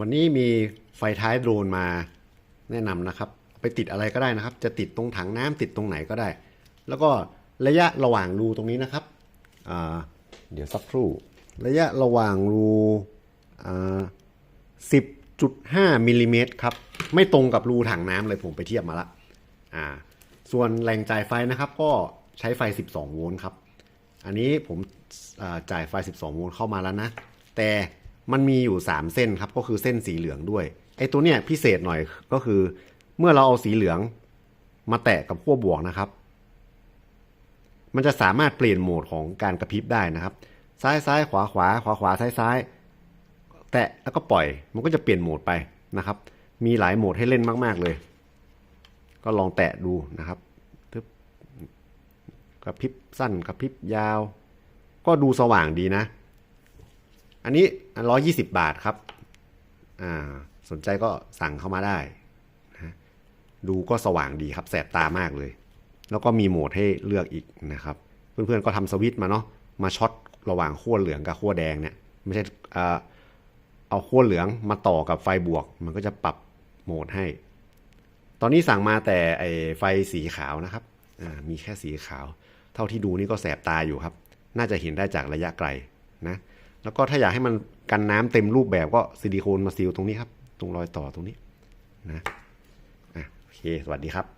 วันนี้มีไฟท้ายโดรนมาแนะนำนะครับ ไปติดอะไรก็ได้นะครับ จะติดตรงถังน้ำติดตรงไหนก็ได้ แล้วก็ระยะระหว่างรูตรงนี้นะครับ เดี๋ยวสักครู่ ระยะระหว่างรู10.5มิลลิเมตรครับ ไม่ตรงกับรูถังน้ำเลยผมไปเทียบมาละอ่าส่วนแรงจ่ายไฟนะครับ ก็ใช้ไฟ 12 โวลต์ครับ อันนี้ผมจ่ายไฟ 12 โวลต์เข้ามาแล้วนะ แต่ มันมีอยู่ 3 เส้นครับ ก็คือเส้นสีเหลืองด้วยไอ้ตัวเนี้ยพิเศษหน่อยก็คือ เมื่อเราเอาสีเหลืองมาแตะกับขั้วบวกนะครับ มันจะสามารถเปลี่ยนโหมดของการกระพริบได้นะครับ ซ้ายซ้ายขวาขวาขวาขวาซ้ายซ้ายแตะแล้วก็ปล่อย มันก็จะเปลี่ยนโหมดไปนะครับ มีหลายโหมดให้เล่นมาก ๆเลย ก็ลองแตะดูนะครับทึบกระพริบสั้นกระพริบยาว ก็ดูสว่างดีนะ อันนี้ร้อยยี่สิบบาทครับ อ่า สนใจก็สั่งเข้ามาได้นะดูก็สว่างดีครับ แสบตามากเลย แล้วก็มีโหมดให้เลือกอีกนะครับ เพื่อนๆก็ทำสวิตช์มาเนาะ มาช็อตระหว่างขั้วเหลืองกับขั้วแดงเนี่ย ไม่ใช่เอาขั้วเหลืองมาต่อกับไฟบวก มันก็จะปรับโหมดให้ ตอนนี้สั่งมาแต่ไอไฟสีขาวนะครับ มีแค่สีขาว เท่าที่ดูนี่ก็แสบตาอยู่ครับ น่าจะเห็นได้จากระยะไกลนะ แล้วก็ถ้าอยากให้มันกันน้ำเต็มรูปแบบก็ซิลิโคนมาซีลตรงนี้ครับ ตรงรอยต่อตรงนี้นะอะโอเค สวัสดีครับ